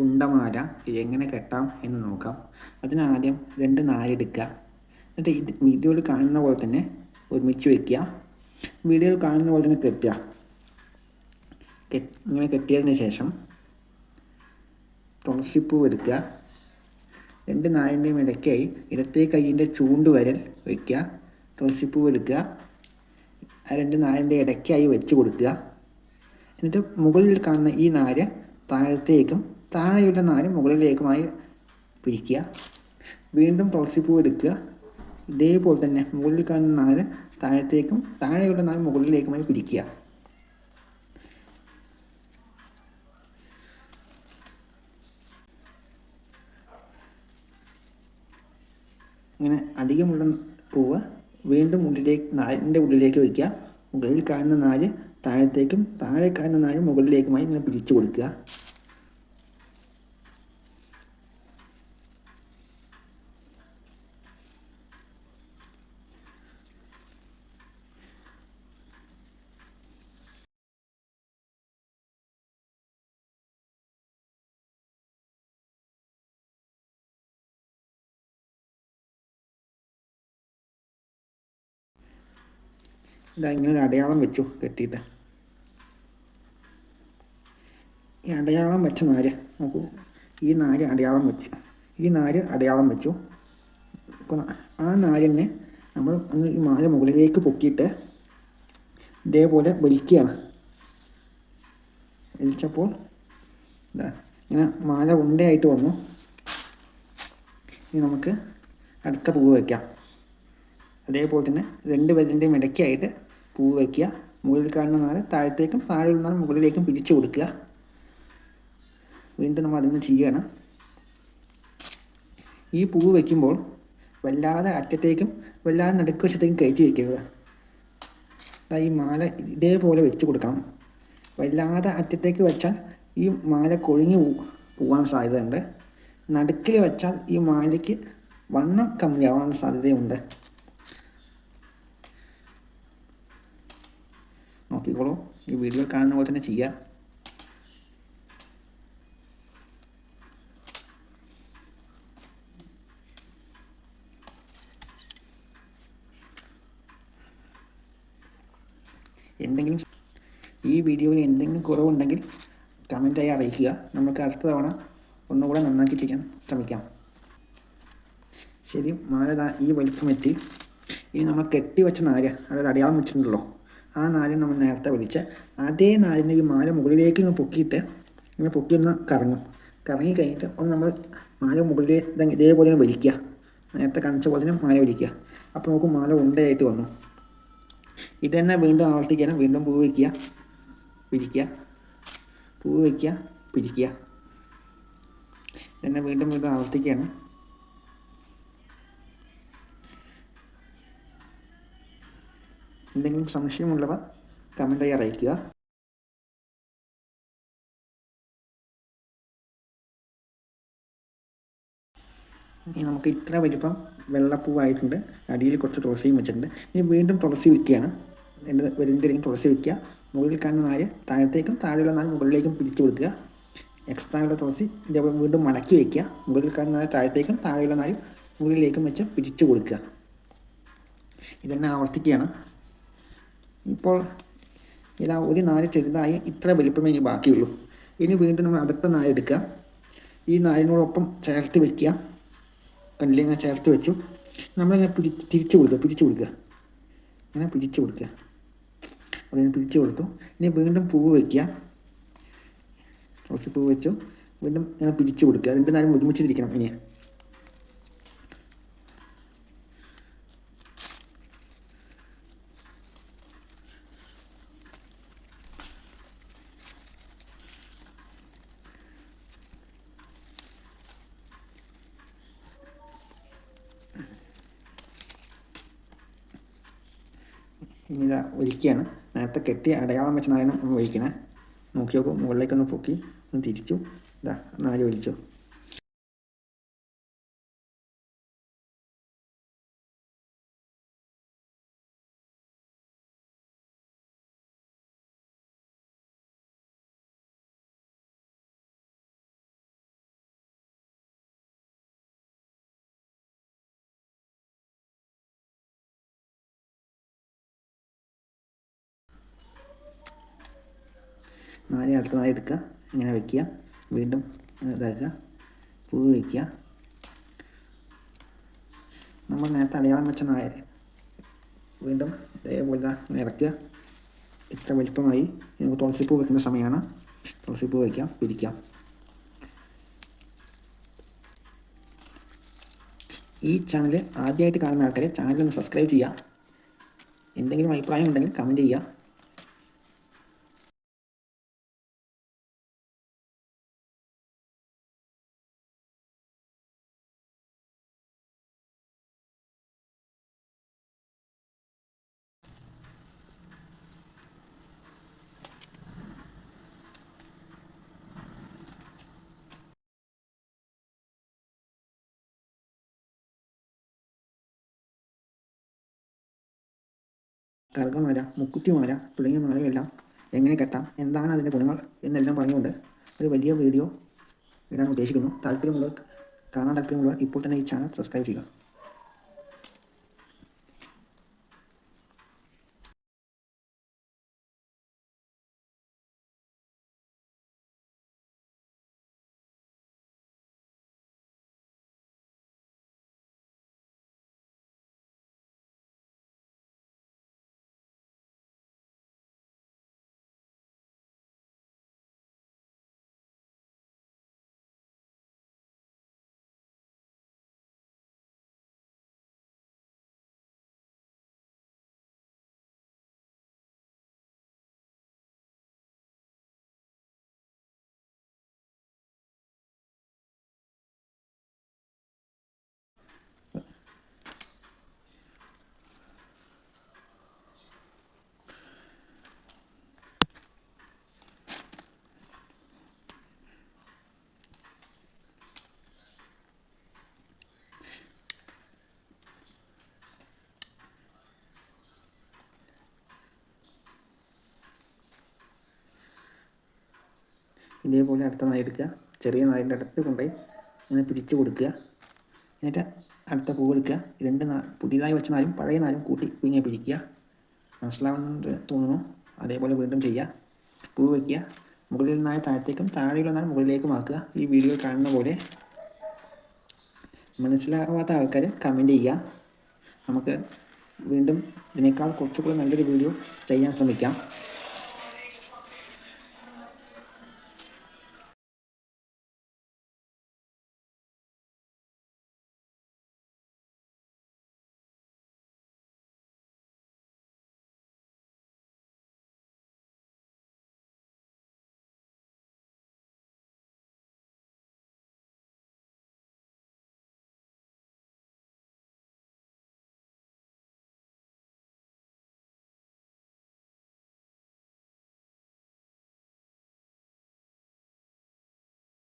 ഉണ്ടമാല എങ്ങനെ കെട്ടാം എന്ന് നോക്കാം. അതിനാദ്യം രണ്ട് നാലെടുക്കുക എന്നിട്ട് ഇത് വീഡിയോയിൽ കാണുന്ന പോലെ തന്നെ ഒരുമിച്ച് വയ്ക്കുക വീഡിയോയിൽ കാണുന്ന പോലെ തന്നെ കെട്ടുക. ഇങ്ങനെ കെട്ടിയതിന് ശേഷം തുളസിപ്പൂ എടുക്കുക. രണ്ട് നാലിന്റെയും ഇടയ്ക്കായി ഇടത്തെ കൈയിന്റെ ചൂണ്ട് വരൽ വയ്ക്കുക തുളസിപ്പൂ എടുക്കുക. ആ രണ്ട് നാലിന്റെ ഇടയ്ക്കായി വെച്ച് കൊടുക്കുക. എന്നിട്ട് മുകളിൽ കാണുന്ന ഈ നാര് താഴത്തേക്കും താഴെയുള്ള നാല് മുകളിലേക്കുമായി പിരിക്കുക. വീണ്ടും തുളസിപ്പൂ എടുക്കുക. ഇതേപോലെ തന്നെ മുകളിൽ കാണുന്ന നാല് താഴത്തേക്കും താഴെയുള്ള നാല് മുകളിലേക്കുമായി പിരിക്കുക. ഇങ്ങനെ അധികമുള്ള പൂവ് വീണ്ടും ഉള്ളിലേക്ക് നാലിന്റെ ഉള്ളിലേക്ക് വയ്ക്കുക. മുകളിൽ കാണുന്ന നാല് താഴത്തേക്കും താഴെ കാണുന്ന നാല് മുകളിലേക്കുമായി ഇങ്ങനെ പിരിച്ചു കൊടുക്കുക. ഇതാ ഇങ്ങനെ ഒരു അടയാളം വെച്ചു കെട്ടിയിട്ട്. ഈ അടയാളം വെച്ച നാര് നോക്കൂ. ഈ നാര് അടയാളം വെച്ചു. ഈ നാര് അടയാളം വെച്ചു. ആ നാരിനെ നമ്മൾ ഈ മാല മുകളിലേക്ക് പൊക്കിയിട്ട് ഇതേപോലെ വലിക്കുകയാണ്. വലിച്ചപ്പോൾ ഇതാ ഇങ്ങനെ മാല ഉണ്ടയായിട്ട് വന്നു. ഇനി നമുക്ക് അടുത്ത പൂവ് വയ്ക്കാം അതേപോലെ തന്നെ രണ്ട് വിരലിന്റെയും ഇടയ്ക്കായിട്ട് പൂവ് വയ്ക്കുക. മുകളിൽ കാണുന്ന നാല് താഴത്തേക്കും താഴെയുള്ള നാല് മുകളിലേക്കും പിരിച്ചു കൊടുക്കുക. വീണ്ടും നമ്മൾ അതിന് ചെയ്യണം ഈ പൂവ് വയ്ക്കുമ്പോൾ വല്ലാതെ അറ്റത്തേക്കും വല്ലാതെ നടുക്ക് വശത്തേക്കും കയറ്റി വയ്ക്കരുത്. ഈ മാല ഇതേപോലെ വെച്ച് കൊടുക്കണം. വല്ലാതെ അറ്റത്തേക്ക് വെച്ചാൽ ഈ മാല കൊഴിഞ്ഞു പോകാൻ സാധ്യതയുണ്ട്. നടുക്കിൽ വെച്ചാൽ ഈ മാലയ്ക്ക് വണ്ണം കമ്മിയാവാൻ സാധ്യതയുണ്ട്. നോക്കിക്കോളൂ. ഈ വീഡിയോ കാണുന്ന പോലെ തന്നെ ചെയ്യാം. എന്തെങ്കിലും ഈ വീഡിയോയിൽ എന്തെങ്കിലും കുറവുണ്ടെങ്കിൽ കമന്റായി അറിയിക്കുക. നമുക്ക് അടുത്ത തവണ ഒന്നുകൂടെ നന്നാക്കി ചെയ്യാൻ ശ്രമിക്കാം. ശരി മാല ഈ വലിപ്പമെത്തി. ഇനി നമ്മൾ കെട്ടി വെച്ച നാര് അതായത് അടയാളം വെച്ചിട്ടുണ്ടല്ലോ. ആ നാലിന് നമ്മൾ നേരത്തെ വലിച്ച അതേ നാലിന്റെ ഈ മാല മുകളിലേക്ക് ഇങ്ങനെ പൊക്കിയിട്ട് ഇങ്ങനെ പൊക്കി ഒന്ന് കറങ്ങും. കറങ്ങി കഴിഞ്ഞിട്ട് ഒന്ന് നമ്മൾ മാല മുകളിൽ ഇതേപോലെ വലിക്കുക. നേരത്തെ കാണിച്ച പോലെ തന്നെ മാല വലിക്കുക. അപ്പോൾ നമുക്ക് മാല ഉണ്ടയായിട്ട് വന്നു. ഇത് തന്നെ വീണ്ടും ആവർത്തിക്കണം വീണ്ടും പൂ വയ്ക്കുക. പിരിക്കുക. പൂ വയ്ക്കുക. പിരിക്കുക. ഇതന്നെ വീണ്ടും വീണ്ടും ആവർത്തിക്കുകയാണ്. എന്തെങ്കിലും സംശയമുള്ളവർ കമന്റായി അറിയിക്കുക. ഇനി നമുക്ക് ഇത്ര വലിപ്പം വെള്ളപ്പൂവായിട്ടുണ്ട്. അടിയിൽ കുറച്ച് തുളസിയും വെച്ചിട്ടുണ്ട്. ഇനി വീണ്ടും തുളസി വയ്ക്കുകയാണ് എന്റെ വെല്ലിന്റെ തുളസി വയ്ക്കുക മുകളിൽ കാണുന്ന നാല് താഴത്തേക്കും താഴെയുള്ള നാല് മുകളിലേക്കും പിടിച്ചു കൊടുക്കുക. എക്സ്ട്രാ ഉള്ള തുളസി ഇതേപോലെ വീണ്ടും മടക്കി വയ്ക്കുക മുകളിൽ കാണുന്ന നാല് താഴത്തേക്കും താഴെയുള്ള നാല് മുകളിലേക്കും വെച്ച് പിടിച്ചു കൊടുക്കുക. ഇതെന്നെ ആവർത്തിക്കുകയാണ്. ഇപ്പോൾ ഇതാ ഒരു നാല് ചെറുതായി ഇത്ര വലിപ്പമേ ഇനി ബാക്കിയുള്ളൂ. ഇനി വീണ്ടും നമ്മൾ അടുത്ത നായ എടുക്കുക. ഈ നാലിനോടൊപ്പം ചേർത്ത് വയ്ക്കുക കല്ലിങ്ങനെ ചേർത്ത് വെച്ചു. നമ്മളിങ്ങനെ പിരി തിരിച്ചു കൊടുക്കുക പിരിച്ചു കൊടുക്കുക. അങ്ങനെ പിരിച്ചു കൊടുക്കുക. അതിന് പിരിച്ചു കൊടുത്തു. ഇനി വീണ്ടും പൂവ് വയ്ക്കുക കുറച്ച് പൂവ് വെച്ചു. വീണ്ടും ഇങ്ങനെ പിരിച്ചു കൊടുക്കുക. രണ്ടും നാലും ഒരുമിച്ചിരിക്കണം ഇനി. ഇതാ ഒരിക്കുകയാണ് നേരത്തെ കെട്ടി അടയാളം വെച്ച നായാണ് നമ്മൾ ഒഴിക്കണേ. നോക്കി നോക്കും മുകളിലേക്കൊന്ന് പൊക്കി ഒന്ന് തിരിച്ചു. ഇതാ നാല് ഒലിച്ചു. നാല് അടുത്തതായി എടുക്കുക. ഇങ്ങനെ വയ്ക്കുക വീണ്ടും ഇതാക്കുക. പൂവ് വയ്ക്കുക. നമ്മൾ നേരത്തെ അടയാളം വെച്ച നായ വീണ്ടും ഇതേപോലെ ഇറക്കുക. ഇത്ര വലിപ്പമായി. നമുക്ക് തുളസിപ്പൂ വെക്കുന്ന സമയമാണ്. തുളസിപ്പൂ വയ്ക്കാം. പിരിക്കാം ഈ ചാനൽ ആദ്യമായിട്ട് കാണുന്ന ആൾക്കാരെ ചാനൽ സബ്സ്ക്രൈബ് ചെയ്യുക. എന്തെങ്കിലും അഭിപ്രായം ഉണ്ടെങ്കിൽ കമന്റ് ചെയ്യുക. കറുകമാല മുക്കുറ്റിമാല തുടങ്ങിയ മാലയെല്ലാം എങ്ങനെ കെട്ടാം എന്താണ് അതിന്റെ ഗുണങ്ങൾ എന്നെല്ലാം പറഞ്ഞുകൊണ്ട് ഒരു വലിയ വീഡിയോ ഇടാൻ ഉദ്ദേശിക്കുന്നു. താല്പര്യമുള്ളവർ കാണാൻ താല്പര്യമുള്ളവർ ഇപ്പോൾ തന്നെ ഈ ചാനൽ സബ്സ്ക്രൈബ് ചെയ്യുക. ഇതേപോലെ അടുത്ത നായ എടുക്കുക ചെറിയ നായന്റെ അടുത്ത് കൊണ്ടുപോയി ഇങ്ങനെ പിരിച്ചു കൊടുക്കുക. എന്നിട്ട് അടുത്ത പൂ എടുക്കുക. രണ്ട് നാ പുതിയതായി വെച്ച നാലും പഴയ നാലും കൂട്ടി ഇങ്ങനെ പിരിക്കുക. മനസ്സിലാവുന്നത് തോന്നുന്നു. അതേപോലെ വീണ്ടും ചെയ്യുക. പൂ വയ്ക്കുക മുകളിൽ നായ താഴത്തേക്കും താഴെയുള്ള നാൾ മുകളിലേക്കും ആക്കുക. ഈ വീഡിയോ കാണുന്ന പോലെ മനസ്സിലാവാത്ത ആൾക്കാർ കമന്റ് ചെയ്യുക. നമുക്ക് വീണ്ടും ഇതിനേക്കാൾ കുറച്ചുകൂടി നല്ലൊരു വീഡിയോ ചെയ്യാൻ ശ്രമിക്കാം.